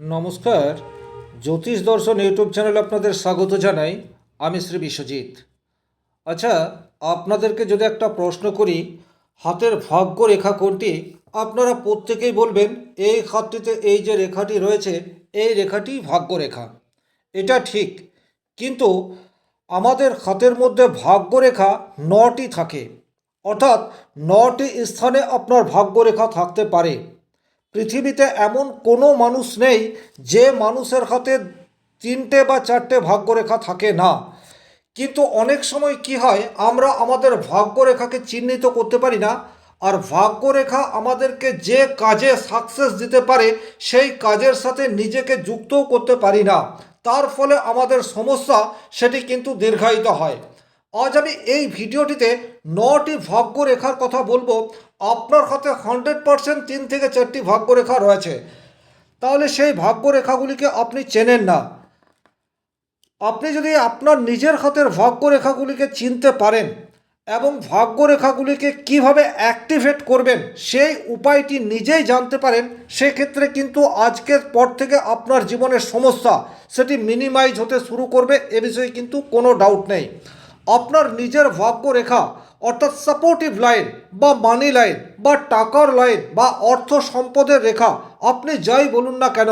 নমস্কার। জ্যোতিষ দর্শন ইউটিউব চ্যানেলে আপনাদের স্বাগত জানাই। আমি শ্রী বিশ্বজিৎ। আচ্ছা আপনাদেরকে যদি একটা প্রশ্ন করি, হাতের ভাগ্য রেখা কোনটি? আপনারা প্রত্যেকেই বলবেন, এই হাতটিতে এই যে রেখাটি রয়েছে, এই রেখাটি ভাগ্য রেখা। এটা ঠিক। কিন্তু আমাদের হাতের মধ্যে ভাগ্যরেখা নটি থাকে। অর্থাৎ নটি স্থানে আপনার ভাগ্যরেখা থাকতে পারে। পৃথিবীতে এমন কোনো মানুষ নেই যে মানুষের হাতে তিনটে বা চারটে ভাগ্যরেখা থাকে না। কিন্তু অনেক সময় কি হয়, আমরা আমাদের ভাগ্যরেখাকে চিহ্নিত করতে পারি না আর ভাগ্যরেখা আমাদেরকে যে কাজে সাকসেস দিতে পারে, সেই কাজের সাথে নিজেকে যুক্তও করতে পারি না। তার ফলে আমাদের সমস্যা সেটি কিন্তু দীর্ঘায়িত হয়। আজ আমি এই ভিডিওটিতে নটি ভাগ্যরেখার কথা বলব। আপনার হাতে হান্ড্রেড পারসেন্ট তিন থেকে চারটি ভাগ্যরেখা রয়েছে। তাহলে সেই ভাগ্যরেখাগুলিকে আপনি চেনেন না। আপনি যদি আপনার নিজের হাতের ভাগ্যরেখাগুলিকে চিনতে পারেন এবং ভাগ্যরেখাগুলিকে কীভাবে অ্যাক্টিভেট করবেন, সেই উপায়টি নিজেই জানতে পারেন, সেক্ষেত্রে কিন্তু আজকের পর থেকে আপনার জীবনের সমস্যা সেটি মিনিমাইজ হতে শুরু করবে, এ বিষয়ে কিন্তু কোনো ডাউট নেই। আপনার নিজের ভাগ্যরেখা অর্থাৎ সাপোর্টিভ লাইন বা মানি লাইন বা টাকার লাইন বা অর্থ সম্পদের রেখা, আপনি যাই বলুন না কেন,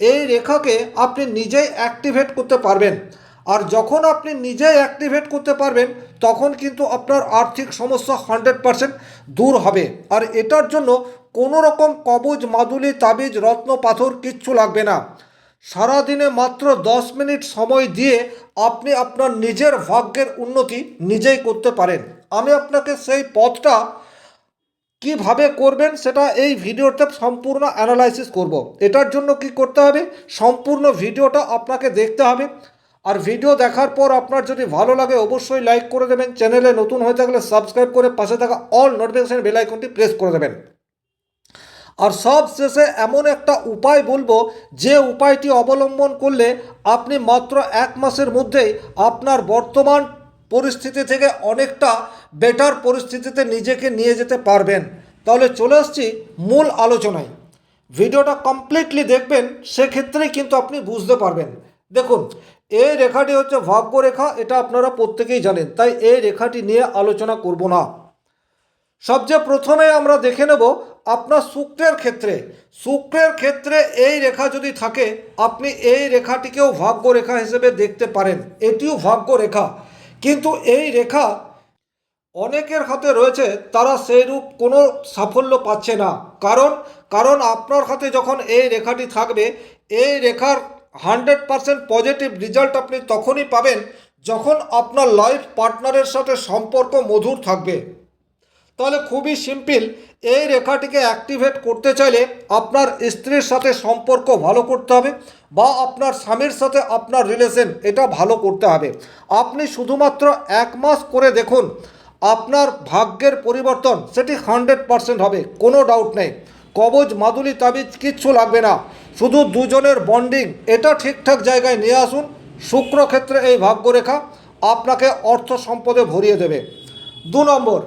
এই রেখাকে আপনি নিজেই অ্যাক্টিভেট করতে পারবেন। আর যখন আপনি নিজেই অ্যাক্টিভেট করতে পারবেন, তখন কিন্তু আপনার আর্থিক সমস্যা হান্ড্রেড পারসেন্ট দূর হবে। আর এটার জন্য কোনো রকম কবজ, মাদুলি, তাবিজ, রত্ন, পাথর কিচ্ছু লাগবে না। সারাদিনে মাত্র দশ মিনিট সময় দিয়ে আপনি আপনার নিজের ভাগ্যের উন্নতি নিজেই করতে পারেন। আমি আপনাকে সেই পথটা কীভাবে করবেন সেটা এই ভিডিওতে সম্পূর্ণ অ্যানালাইসিস করব। এটার জন্য কি করতে হবে? সম্পূর্ণ ভিডিওটা আপনাকে দেখতে হবে। আর ভিডিও দেখার পর আপনার যদি ভালো লাগে অবশ্যই লাইক করে দেবেন। চ্যানেলে নতুন হয়ে থাকলে সাবস্ক্রাইব করে পাশে থাকা অল নোটিফিকেশন বেল আইকনটি প্রেস করে দেবেন। আর সব শেষে এমন একটা উপায় বলব, যে উপায়টি অবলম্বন করলে আপনি মাত্র এক মাসের মধ্যেই আপনার বর্তমান পরিস্থিতি থেকে অনেকটা বেটার পরিস্থিতিতে নিজেকে নিয়ে যেতে পারবেন। তাহলে চলে আসছি মূল আলোচনায়। ভিডিওটা কমপ্লিটলি দেখবেন, সেক্ষেত্রেই কিন্তু আপনি বুঝতে পারবেন। দেখুন এই রেখাটি হচ্ছে ভাগ্যরেখা, এটা আপনারা প্রত্যেকেই জানেন, তাই এই রেখাটি নিয়ে আলোচনা করব না। সবচেয়ে প্রথমে আমরা দেখে নেব আপনার শুক্রের ক্ষেত্রে। শুক্রের ক্ষেত্রে এই রেখা যদি থাকে, আপনি এই রেখাটিকেও ভাগ্য রেখা হিসেবে দেখতে পারেন। এটিও ভাগ্য রেখা কিন্তু এই রেখা অনেকের হাতে রয়েছে, তারা সেইরূপ কোনো সাফল্য পাচ্ছে না। কারণ কারণ আপনার হাতে যখন এই রেখাটি থাকবে, এই রেখার হান্ড্রেড পারসেন্ট পজিটিভ রেজাল্ট আপনি তখনই পাবেন যখন আপনার লাইফ পার্টনারের সাথে সম্পর্ক মধুর থাকবে। তাহলে খুবই সিম্পল। এই রেখাটিকে অ্যাক্টিভেট করতে চাইলে আপনার স্ত্রীর সাথে সম্পর্ক ভালো করতে হবে বা আপনার স্বামীর সাথে আপনার রিলেশন এটা ভালো করতে হবে। আপনি শুধুমাত্র এক মাস করে দেখুন, আপনার ভাগ্যের পরিবর্তন সেটি হান্ড্রেড পারসেন্ট হবে, কোনো ডাউট নেই। কবজ, মাদুলি, তাবিজ কিচ্ছু লাগবে না। শুধু দুজনের বন্ডিং এটা ঠিকঠাক জায়গায় নিয়ে আসুন। শুক্র ক্ষেত্রে এই ভাগ্যরেখা আপনাকে অর্থ সম্পদে ভরিয়ে দেবে। দু নম্বর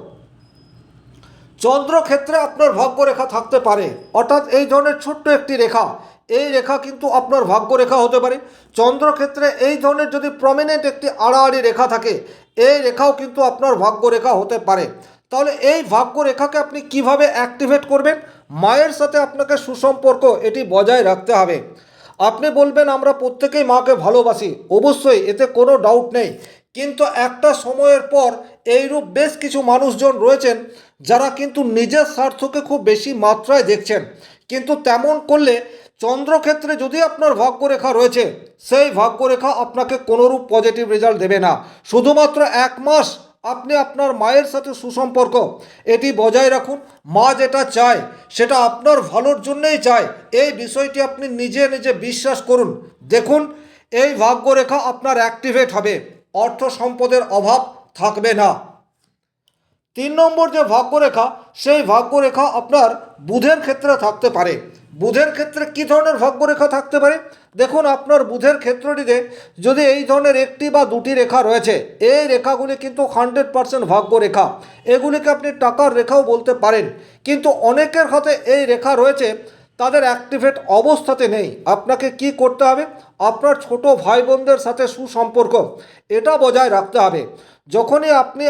চন্দ্রক্ষেত্রে আপনার ভাগ্যরেখা থাকতে পারে। অর্থাৎ এই ধরনের ছোট্ট একটি রেখা। এই রেখা কিন্তু আপনার ভাগ্যরেখা হতে পারে। চন্দ্রক্ষেত্রে এই ধরনের যদি প্রমিনেন্ট একটি আড়াআড়ি রেখা থাকে, এই রেখাও কিন্তু আপনার ভাগ্যরেখা হতে পারে। তাহলে এই ভাগ্যরেখাকে আপনি কীভাবে অ্যাক্টিভেট করবেন? মায়ের সাথে আপনাকে সুসম্পর্ক এটি বজায় রাখতে হবে। আপনি বলবেন, আমরা প্রত্যেকেই মাকে ভালোবাসি। অবশ্যই, এতে কোনো ডাউট নেই। কিন্তু একটা সময়ের পর এইরূপ বেশ কিছু মানুষজন রয়েছেন যারা কিন্তু নিজের স্বার্থকে খুব বেশি মাত্রায় দেখছেন, কিন্তু তেমন করলে চন্দ্রক্ষেত্রে যদি আপনার ভাগ্যরেখা রয়েছে, সেই ভাগ্যরেখা আপনাকে কোনোরূপ পজিটিভ রেজাল্ট দেবে না। শুধুমাত্র এক মাস আপনি আপনার মায়ের সাথে সুসম্পর্ক, এটি বজায় রাখুন। মা যেটা চায়, সেটা আপনার ভালোর জন্যই চায়। এই বিষয়টি আপনি নিজে নিজে বিশ্বাস করুন। দেখুন, এই ভাগ্যরেখা আপনার অ্যাক্টিভেট হবে। অর্থ সম্পদের অভাব থাকবে না। তিন নম্বর যে ভাগ্যরেখা, সেই ভাগ্যরেখা আপনার বুধের ক্ষেত্রে থাকতে পারে। বুধের ক্ষেত্রে কী ধরনের ভাগ্যরেখা থাকতে পারে? দেখুন, আপনার বুধের ক্ষেত্রটিতে যদি এই ধরনের একটি বা দুটি রেখা রয়েছে, এই রেখাগুলি কিন্তু হান্ড্রেড পারসেন্ট ভাগ্যরেখা। এগুলিকে আপনি টাকার রেখাও বলতে পারেন। কিন্তু অনেকের হাতে এই রেখা রয়েছে, তাদের অ্যাক্টিভেট অবস্থাতে নেই। আপনাকে কি করতে হবে? আপনার ছোট ভাই বোনদের সাথে সুসম্পর্ক। এটা বজায় রাখতে হবে। যখনই আপনি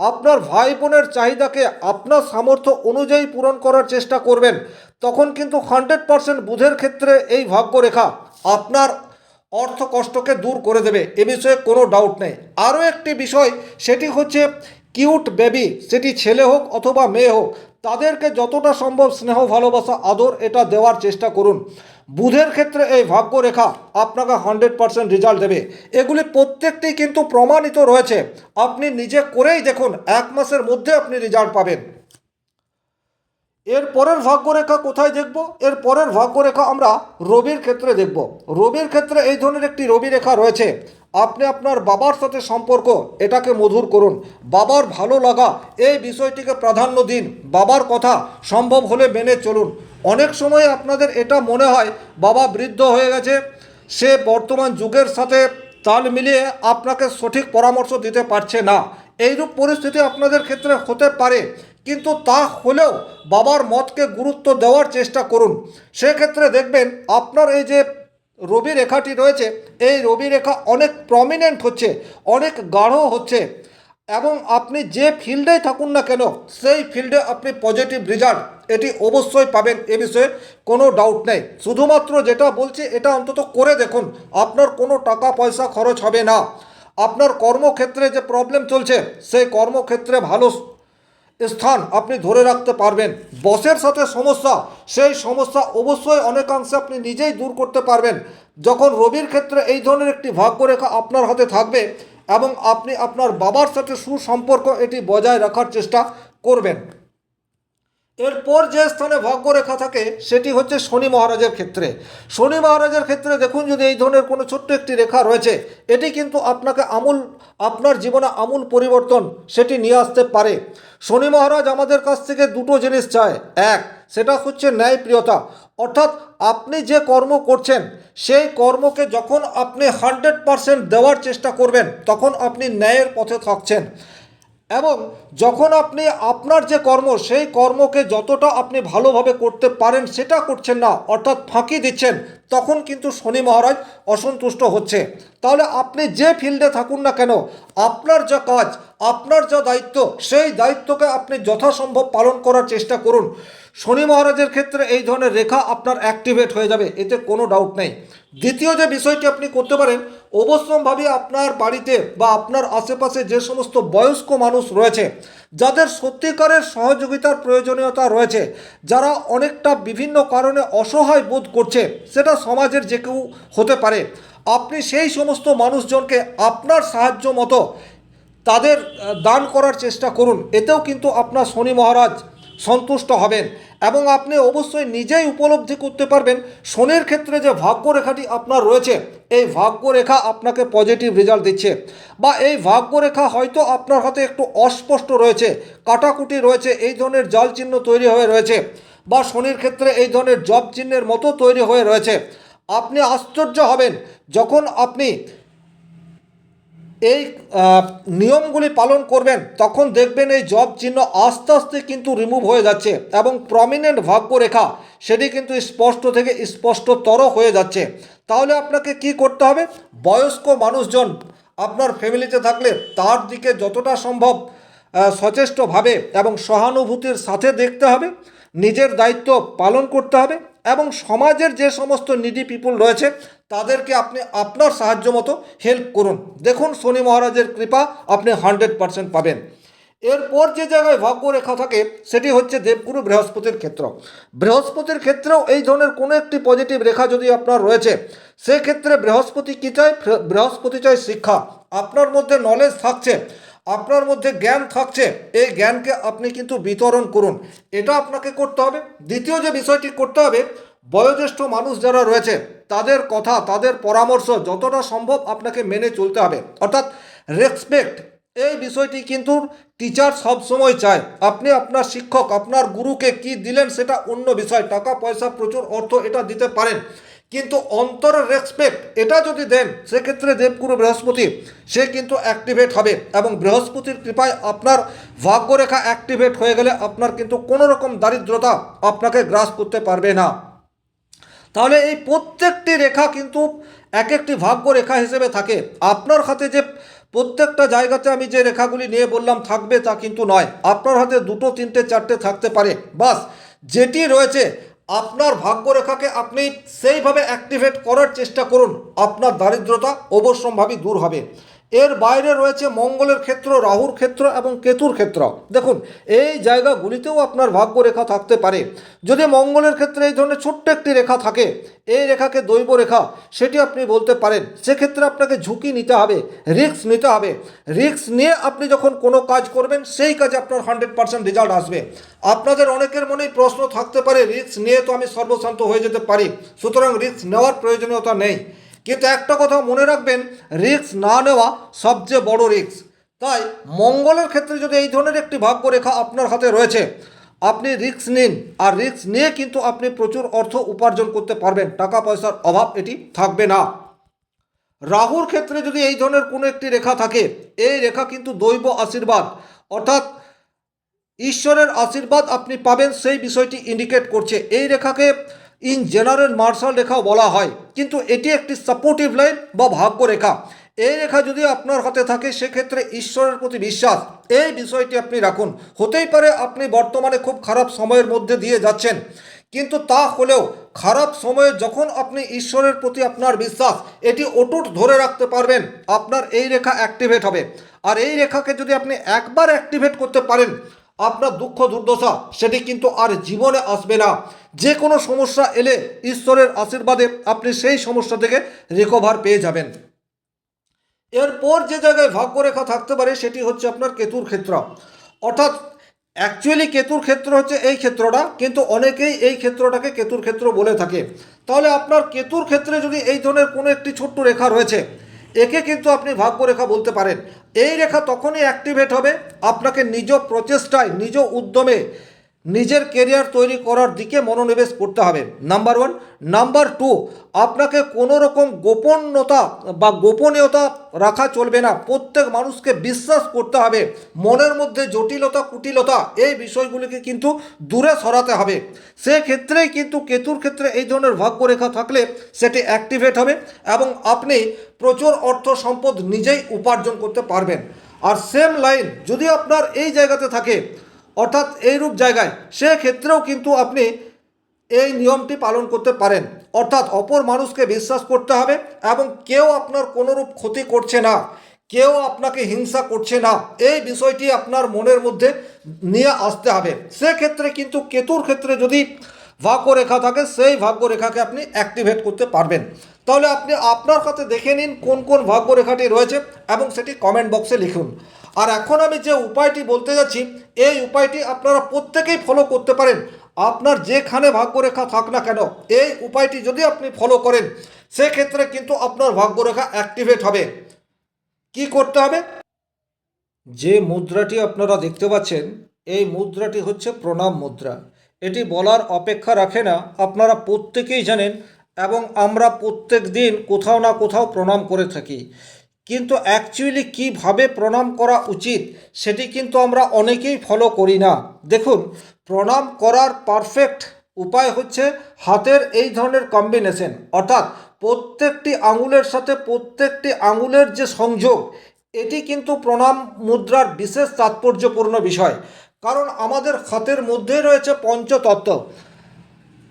আপনার ভাই বোনের চাহিদাকে আপনার সামর্থ্য অনুযায়ী পূরণ করার চেষ্টা করবেন। তখন কিন্তু হান্ড্রেড পারসেন্ট বুধের ক্ষেত্রে এই ভাগ্যরেখা আপনার অর্থ কষ্টকে দূর করে দেবে, এ বিষয়ে কোনো ডাউট নেই। আরও একটি বিষয়, সেটি হচ্ছে কিউট বেবি সেটি ছেলে হোক অথবা মেয়ে হোক তাদেরকে যতটা সম্ভব স্নেহ, ভালোবাসা, আদর এটা দেওয়ার চেষ্টা করুন। বুধের ক্ষেত্রে এই ভাগ্যরেখা আপনাকে হান্ড্রেড পারসেন্ট রেজাল্ট দেবে। এগুলি প্রত্যেকটি কিন্তু প্রমাণিত রয়েছে। আপনি নিজে করেই দেখুন, এক মাসের মধ্যে আপনি রেজাল্ট পাবেন। এর পরের ভাগ্যরেখা কোথায় দেখব? এর পরের ভাগ্যরেখা আমরা রবির ক্ষেত্রে দেখব। রবির ক্ষেত্রে এই ধরনের একটি রবি রেখা রয়েছে। আপনি আপনার বাবার সাথে সম্পর্ক, এটাকে মধুর করুন। বাবার ভালো লাগা, এই বিষয়টিকে প্রাধান্য দিন। বাবার কথা সম্ভব হলে মেনে চলুন। অনেক সময় আপনাদের এটা মনে হয়, বাবা বৃদ্ধ হয়ে গেছে, সে বর্তমান যুগের সাথে তাল মিলিয়ে আপনাকে সঠিক পরামর্শ দিতে পারছে না। এইরূপ পরিস্থিতি আপনাদের ক্ষেত্রে হতে পারে, কিন্তু তা হলেও বাবার মতকে গুরুত্ব দেওয়ার চেষ্টা করুন। সেক্ষেত্রে দেখবেন, আপনার এই যে রবি রেখাটি রয়েছে। এই রবি রেখা অনেক প্রমিনেন্ট হচ্ছে, অনেক গাঢ় হচ্ছে এবং আপনি যে ফিল্ডেই থাকুন না কেন, সেই ফিল্ডে আপনি পজিটিভ রেজাল্ট এটি অবশ্যই পাবেন এ বিষয়ে কোনো ডাউট নেই। শুধুমাত্র যেটা বলছি, এটা অন্তত করে দেখুন, আপনার কোনো টাকা পয়সা খরচ হবে না। আপনার কর্মক্ষেত্রে যে প্রবলেম চলছে, সেই কর্মক্ষেত্রে ভালো স্থান আপনি ধরে রাখতে পারবেন। বসের সাথে সমস্যা, সেই সমস্যা অবশ্যই অনেকাংশে আপনি নিজেই দূর করতে পারবেন। যখন রবির ক্ষেত্রে এই ধরনের একটি ভাগ্যরেখা আপনার হাতে থাকবে এবং আপনি আপনার বাবার সাথে সুসম্পর্ক এটি বজায় রাখার চেষ্টা করবেন। এরপর যে স্থানে ভাগ্যরেখা থাকে, সেটি হচ্ছে শনি মহারাজের ক্ষেত্রে। শনি মহারাজের ক্ষেত্রে দেখুন যদি এই ধরনের কোনো ছোট্ট একটি রেখা রয়েছে, এটি কিন্তু আপনাকে আমূল, আপনার জীবনে আমূল পরিবর্তন সেটি নিয়ে আসতে পারে। শনি মহারাজ আমাদের কাছ থেকে দুটো জিনিস চায়। এক, সেটা হচ্ছে ন্যায়প্রিয়তা। অর্থাৎ আপনি যে কর্ম করছেন, সেই কর্মকে যখন আপনি হান্ড্রেড পারসেন্ট দেওয়ার চেষ্টা করবেন, তখন আপনি ন্যায়ের পথে থাকছেন। এবং যখন আপনি আপনার যে কর্ম, সেই কর্মকে যতটা আপনি ভালোভাবে করতে পারেন সেটা করছেন না, অর্থাৎ ফাঁকি দিচ্ছেন, তখন কিন্তু শনি মহারাজ অসন্তুষ্ট হচ্ছে। তাহলে আপনি যে ফিল্ডে থাকুন না কেন, আপনার যা কাজ, আপনার যা দায়িত্ব, সেই দায়িত্বকে আপনি যথাসম্ভব পালন করার চেষ্টা করুন। শনি মহারাজের ক্ষেত্রে এই ধরনের রেখা আপনার অ্যাক্টিভেট হয়ে যাবে, এতে কোনো ডাউট নেই। দ্বিতীয় যে বিষয়টি আপনি করতে পারেন, অবশ্যমভাবে আপনার বাড়িতে বা আপনার আশেপাশে যে সমস্ত বয়স্ক মানুষ রয়েছে, যাদের সত্যিকারের সহযোগিতার প্রয়োজনীয়তা রয়েছে, যারা অনেকটা বিভিন্ন কারণে অসহায় বোধ করছে, সেটা সমাজের যে কেউ হতে পারে। আপনি সেই সমস্ত মানুষজনকে আপনার সাহায্য মতো তাদের দান করার চেষ্টা করুন। এতেও কিন্তু আপনার শনি মহারাজ সন্তুষ্ট হবেন এবং আপনি অবশ্যই নিজেই উপলব্ধি করতে পারবেন শনির ক্ষেত্রে যে ভাগ্যরেখাটি আপনার রয়েছে, এই ভাগ্যরেখা আপনাকে পজিটিভ রেজাল্ট দিচ্ছে। বা এই ভাগ্যরেখা হয়তো আপনার হাতে একটু অস্পষ্ট রয়েছে, কাটাকুটি রয়েছে, এই ধরনের জাল চিহ্ন তৈরি হয়ে রয়েছে বা শনির ক্ষেত্রে এই ধরনের জব চিহ্নের মতো তৈরি হয়ে রয়েছে। আপনি আশ্চর্য হবেন যখন আপনি এই নিয়মগুলি পালন করবেন, তখন দেখবেন এই জব চিহ্ন আস্তে আস্তে কিন্তু রিমুভ হয়ে যাচ্ছে এবং প্রমিনেন্ট ভাগ্যরেখা সেটি কিন্তু স্পষ্ট থেকে স্পষ্টতর হয়ে যাচ্ছে। তাহলে আপনাকে কি করতে হবে? বয়স্ক মানুষজন আপনার ফ্যামিলিতে থাকলে তার দিকে যতটা সম্ভব সচেষ্টভাবে এবং সহানুভূতির সাথে দেখতে হবে। নিজের দায়িত্ব পালন করতে হবে। এবং সমাজের যে সমস্ত নিডি পিপুল রয়েছে, তাদেরকে আপনি আপনার সাহায্য মতো হেল্প করুন। দেখুন, শনি মহারাজের কৃপা আপনি হান্ড্রেড পারসেন্ট পাবেন। এরপর যে জায়গায় ভাগ্যরেখা থাকে, সেটি হচ্ছে দেবগুরু বৃহস্পতির ক্ষেত্র। বৃহস্পতির ক্ষেত্রেও এই ধরনের কোনো একটি পজিটিভ রেখা যদি আপনার রয়েছে, সেক্ষেত্রে বৃহস্পতি কী চায়? বৃহস্পতি চায় শিক্ষা। আপনার মধ্যে নলেজ থাকছে। আপনার মধ্যে জ্ঞান থাকছে, এই জ্ঞানকে আপনি কিন্তু বিতরণ করুন। এটা আপনাকে করতে হবে। দ্বিতীয় যে বিষয়টি করতে হবে, বয়োজ্যেষ্ঠ মানুষ যারা রয়েছে, তাদের কথা, তাদের পরামর্শ যতটা সম্ভব আপনাকে মেনে চলতে হবে। অর্থাৎ রেসপেক্ট এই বিষয়টি কিন্তু টিচার সবসময় চায়। আপনি আপনার শিক্ষক, আপনার গুরুকে কি দিলেন সেটা অন্য বিষয়। টাকা, পয়সা, প্রচুর অর্থ এটা দিতে পারেন। কিন্তু অন্তরের রেসপেক্ট এটা যদি দেন, সেক্ষেত্রে দেবগুরু বৃহস্পতি, সে কিন্তু অ্যাক্টিভেট হবে এবং বৃহস্পতির কৃপায় আপনার ভাগ্যরেখা অ্যাক্টিভেট হয়ে গেলে আপনার কিন্তু কোনো রকম দারিদ্রতা আপনাকে গ্রাস করতে পারবে না। তাহলে এই প্রত্যেকটি রেখা কিন্তু এক একটি ভাগ্য রেখা হিসেবে থাকে। আপনার হাতে যে প্রত্যেকটা জায়গাতে আমি যে রেখাগুলি নিয়ে বললাম থাকবে তা কিন্তু নয়। আপনার হাতে দুটো, তিনটে, চারটে থাকতে পারে। বাস, যেটি রয়েছে আপনার ভাগ্যরেখাকে আপনি সেইভাবে অ্যাক্টিভেট করার চেষ্টা করুন। আপনার দারিদ্রতা অবশ্যম্ভাবী দূর হবে। এর বাইরে রয়েছে মঙ্গলের ক্ষেত্র, রাহুর ক্ষেত্র এবং কেতুর ক্ষেত্র। দেখুন, এই জায়গাগুলিতেও আপনার ভাগ্য রেখা থাকতে পারে। যদি মঙ্গলের ক্ষেত্রে এই ধরনের ছোট্ট একটি রেখা থাকে, এই রেখাকে দৈব রেখা সেটি আপনি বলতে পারেন। সেক্ষেত্রে আপনাকে ঝুঁকি নিতে হবে, রিস্ক নিতে হবে। রিস্ক নিয়ে আপনি যখন কোনো কাজ করবেন, সেই কাজে আপনার হান্ড্রেড পার্সেন্ট রেজাল্ট আসবে। আপনাদের অনেকের মনেই প্রশ্ন থাকতে পারে, রিস্ক নিয়ে তো আমি সর্বশান্ত হয়ে যেতে পারি। সুতরাং রিস্ক নেওয়ার প্রয়োজনীয়তা নেই। কিন্তু একটা কথা মনে রাখবেন রিস্ক না নেওয়া সবচেয়ে বড় রিস্ক তাই মঙ্গলের ক্ষেত্রে যদি এই ধরনের একটি ভাগ্যরেখা আপনার হাতে রয়েছে, আপনি রিস্ক নিন। আর রিস্ক নিয়ে কিন্তু আপনি প্রচুর অর্থ উপার্জন করতে পারবেন। টাকা পয়সার অভাব এটি থাকবে না। রাহুর ক্ষেত্রে যদি এই ধরনের কোনো একটি রেখা থাকে, এই রেখা কিন্তু দৈব আশীর্বাদ। অর্থাৎ ঈশ্বরের আশীর্বাদ আপনি পাবেন, সেই বিষয়টি ইন্ডিকেট করছে। এই রেখাকে ইন জেনারেল মার্শাল রেখাও বলা হয়। কিন্তু এটি একটি সাপোর্টিভ লাইন বা ভাগ্য রেখা। এই রেখা যদি আপনার হাতে থাকে, সেক্ষেত্রে ঈশ্বরের প্রতি বিশ্বাস, এই বিষয়টি আপনি রাখুন। হতেই পারে আপনি বর্তমানে খুব খারাপ সময়ের মধ্যে দিয়ে যাচ্ছেন। কিন্তু তা হলেও খারাপ সময়ে যখন আপনি ঈশ্বরের প্রতি আপনার বিশ্বাস, এটি অটুট ধরে রাখতে পারবেন, আপনার এই রেখা অ্যাক্টিভেট হবে। আর এই রেখাকে যদি আপনি একবার অ্যাক্টিভেট করতে পারেন আপনার দুঃখ দুর্দশা, সেটি কিন্তু আর জীবনে আসবে না। যে কোনো সমস্যা এলে ঈশ্বরের আশীর্বাদে আপনি সেই সমস্যা থেকে রিকভার পেয়ে যাবেন। এরপর যে জায়গায় ভাগ্যরেখা থাকতে পারে, সেটি হচ্ছে আপনার কেতুর ক্ষেত্র। অর্থাৎ অ্যাকচুয়ালি কেতুর ক্ষেত্র হচ্ছে এই ক্ষেত্রটা, কিন্তু অনেকেই এই ক্ষেত্রটাকে কেতুর ক্ষেত্র বলে থাকে। তাহলে আপনার কেতুর ক্ষেত্রে যদি এই ধরনের কোনো একটি ছোট্ট রেখা রয়েছে একে কিন্তু আপনি ভাগ্যরেখা বলতে পারেন। এই রেখা তখনই অ্যাক্টিভেট হবে আপনাকে নিজ প্রচেষ্টায়, নিজ উদ্যমে নিজের কেরিয়ার তৈরি করার দিকে মনোনিবেশ করতে হবে। নাম্বার ওয়ান নাম্বার টু আপনাকে কোনো রকম গোপনতা বা গোপনীয়তা রাখা চলবে না। প্রত্যেক মানুষকে বিশ্বাস করতে হবে। মনের মধ্যে জটিলতা, কুটিলতা, এই বিষয়গুলিকে কিন্তু দূরে সরাতে হবে। সেক্ষেত্রেই কিন্তু কেতুর ক্ষেত্রে এই ধরনের ভাগ্যরেখা থাকলে সেটি অ্যাক্টিভেট হবে এবং আপনি প্রচুর অর্থ সম্পদ নিজেই উপার্জন করতে পারবেন। আর সেম লাইন যদি আপনার এই জায়গাতে থাকে অর্থাৎ এইরূপ জায়গায়, সেক্ষেত্রেও কিন্তু আপনি এই নিয়মটি পালন করতে পারেন। অর্থাৎ অপর মানুষকে বিশ্বাস করতে হবে এবং কেউ আপনার কোনোরূপ ক্ষতি করছে না, কেউ আপনাকে হিংসা করছে না। এই বিষয়টি আপনার মনের মধ্যে নিয়ে আসতে হবে। সেক্ষেত্রে কিন্তু কেতুর ক্ষেত্রে যদি ভাগ্যরেখা থাকে, সেই ভাগ্যরেখাকে আপনি অ্যাক্টিভেট করতে পারবেন। তাহলে আপনি আপনার কাছে দেখে নিন কোন কোন ভাগ্যরেখাটি রয়েছে এবং সেটি কমেন্ট বক্সে লিখুন। আর এখন আমি যে উপায়টি বলতে যাচ্ছি, এই উপায়টি আপনারা প্রত্যেকেই ফলো করতে পারেন। আপনার যেখানে ভাগ্যরেখা থাক না কেন, এই উপায়টি যদি আপনি ফলো করেন, সেক্ষেত্রে কিন্তু আপনার ভাগ্যরেখা অ্যাক্টিভেট হবে। কি করতে হবে? যে মুদ্রাটি আপনারা দেখতে পাচ্ছেন, এই মুদ্রাটি হচ্ছে প্রণাম মুদ্রা। এটি বলার অপেক্ষা রাখে না, আপনারা প্রত্যেকেই জানেন এবং আমরা প্রত্যেক দিন কোথাও না কোথাও প্রণাম করে থাকি। কিন্তু অ্যাকচুয়ালি কীভাবে প্রণাম করা উচিত সেটি কিন্তু আমরা অনেকেই ফলো করি না। দেখুন, প্রণাম করার পারফেক্ট উপায় হচ্ছে হাতের এই ধরনের কম্বিনেশন অর্থাৎ প্রত্যেকটি আঙুলের সাথে প্রত্যেকটি আঙুলের যে সংযোগ, এটি কিন্তু প্রণাম মুদ্রার বিশেষ তাৎপর্যপূর্ণ বিষয়। কারণ আমাদের হাতের মধ্যেই রয়েছে পঞ্চতত্ত্ব।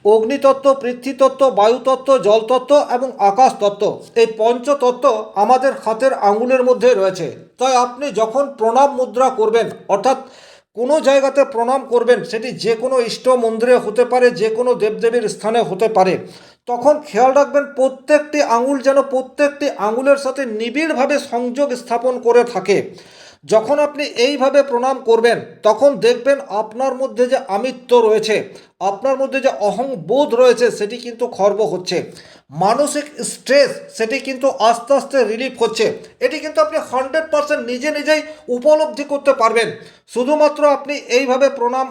অগ্নিতত্ত্ব পৃথ্বীতত্ত্ব বায়ুতত্ত্ব, জলতত্ত্ব এবং আকাশ তত্ত্ব এই পঞ্চতত্ত্ব আমাদের হাতের আঙুলের মধ্যে রয়েছে। তাই আপনি যখন প্রণাম মুদ্রা করবেন, অর্থাৎ কোনো জায়গাতে প্রণাম করবেন, সেটি যে কোনো ইষ্ট মন্দিরে হতে পারে যে কোনো দেবদেবীর স্থানে হতে পারে, তখন খেয়াল রাখবেন প্রত্যেকটি আঙুল যেন প্রত্যেকটি আঙুলের সাথে নিবিড়ভাবে সংযোগ স্থাপন করে থাকে। যখন আপনি এইভাবে প্রণাম করবেন, তখন দেখবেন আপনার মধ্যে যে আমিত্ব রয়েছে, আপনার মধ্যে যে অহংবোধ রয়েছে, সেটি কিন্তু খর্ব হচ্ছে। মানসিক স্ট্রেস সেটি কিন্তু আস্তে আস্তে রিলিফ হচ্ছে। এটি কিন্তু আপনি হান্ড্রেড পারসেন্ট নিজে নিজেই উপলব্ধি করতে পারবেন। শুধুমাত্র আপনি এইভাবে প্রণাম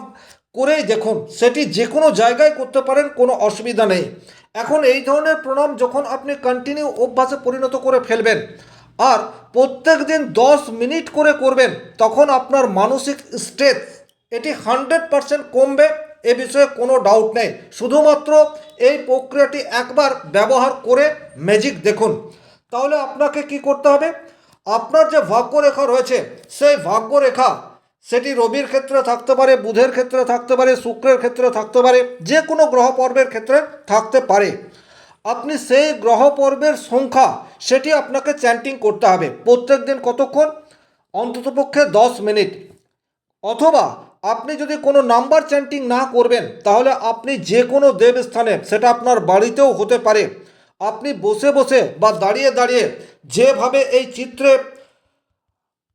করেই দেখুন, সেটি যে কোনো জায়গায় করতে পারেন, কোনো অসুবিধা নেই। এখন এই ধরনের প্রণাম যখন আপনি কন্টিনিউ অভ্যাসে পরিণত করে ফেলবেন আর প্রত্যেক দিন দশ মিনিট করে করবেন, তখন আপনার মানসিক স্ট্রেস এটি হান্ড্রেড পারসেন্ট কমবে, এ বিষয়ে কোনো ডাউট নেই। শুধুমাত্র এই প্রক্রিয়াটি একবার ব্যবহার করে ম্যাজিক দেখুন। তাহলে আপনাকে কি করতে হবে? আপনার যে ভাগ্যরেখা রয়েছে, সেই ভাগ্যরেখা, সেটি রবির ক্ষেত্রে থাকতে পারে, বুধের ক্ষেত্রে থাকতে পারে, শুক্রের ক্ষেত্রে থাকতে পারে, যে কোনো গ্রহ পর্বের ক্ষেত্রে থাকতে পারে। আপনি সেই গ্রহ পর্বের সংখ্যা, সেটি আপনাকে চ্যান্টিং করতে হবে। প্রত্যেক দিন কতক্ষণ? অন্ততপক্ষে দশ মিনিট। অথবা আপনি যদি কোনো নাম্বার চ্যান্টিং না করবেন, তাহলে আপনি যে কোনো দেবস্থানে, সেটা আপনার বাড়িতেও হতে পারে। আপনি বসে বসে বা দাঁড়িয়ে দাঁড়িয়ে যেভাবে এই চিত্রে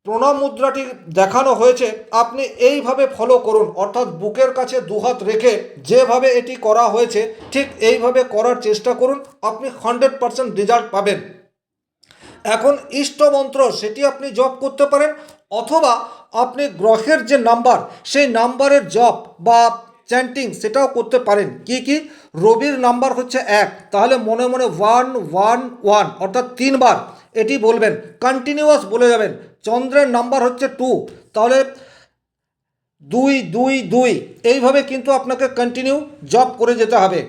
প্রণাম মুদ্রাটি দেখানো হয়েছে, আপনি এইভাবে ফলো করুন, অর্থাৎ বুকের কাছে দুহাত রেখে যেভাবে এটি করা হয়েছে, ঠিক এইভাবে করার চেষ্টা করুন, আপনি হান্ড্রেড পারসেন্ট রেজাল্ট পাবেন। এখন ইষ্ট মন্ত্র, সেটি আপনি জপ করতে পারেন, অথবা আপনি গ্রহের যে নাম্বার সেই নাম্বারের জপ বা চ্যান্টিং সেটাও করতে পারেন। কি কি? রবির নাম্বার হচ্ছে এক, তাহলে মনে মনে ওয়ান ওয়ান ওয়ান অর্থাৎ তিনবার। এটি বলবেন কন্টিনিউয়াস বলে যাবেন, চন্দ্রের নাম্বার হচ্ছে টু তাহলে দুই দুই দুই, এইভাবে কিন্তু আপনাকে কন্টিনিউ জব করে যেতে হবে।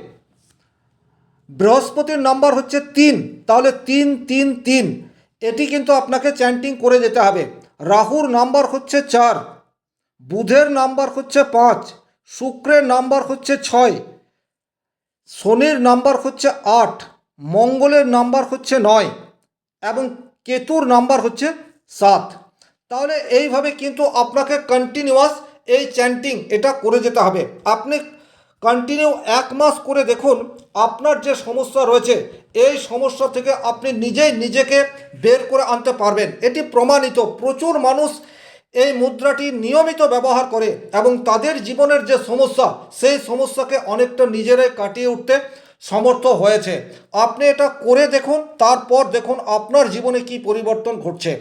বৃহস্পতির নাম্বার হচ্ছে তিন, তাহলে তিন তিন তিন, এটি কিন্তু আপনাকে চ্যান্টিং করে যেতে হবে। রাহুর নাম্বার হচ্ছে চার, বুধের নাম্বার হচ্ছে পাঁচ, শুক্রের নাম্বার হচ্ছে ছয়, শনির নাম্বার হচ্ছে আট, মঙ্গলের নাম্বার হচ্ছে নয়। এবং কেতুর নাম্বার হচ্ছে সাত। তাহলে এইভাবে কিন্তু আপনাকে কন্টিনিউয়াস এই চ্যান্টিং এটা করে যেতে হবে। আপনি কন্টিনিউ এক মাস করে দেখুন আপনার যে সমস্যা রয়েছে, এই সমস্যা থেকে আপনি নিজেই নিজেকে বের করে আনতে পারবেন। এটি প্রমাণিত। প্রচুর মানুষ এই মুদ্রাটি নিয়মিত ব্যবহার করে এবং তাদের জীবনের যে সমস্যা, সেই সমস্যাকে অনেকটা নিজেরাই কাটিয়ে উঠতে সমর্থ হয়েছে। আপনি এটা করে দেখুন, তারপর দেখুন আপনার জীবনে কি পরিবর্তন ঘটছে।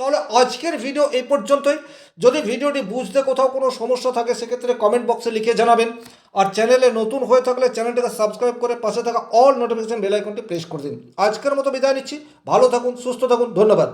তাহলে আজকের ভিডিও এই পর্যন্তই। যদি ভিডিওটি বুঝতে কোথাও কোনো সমস্যা থাকে, সেক্ষেত্রে কমেন্ট বক্সে লিখে জানাবেন। আর চ্যানেলে নতুন হয়ে থাকলে চ্যানেলটিকে সাবস্ক্রাইব করে পাশে থাকা অল নোটিফিকেশন বেল আইকনটি প্রেস করে দিন। আজকের মতো বিদায় নিচ্ছি। ভালো থাকুন, সুস্থ থাকুন, ধন্যবাদ।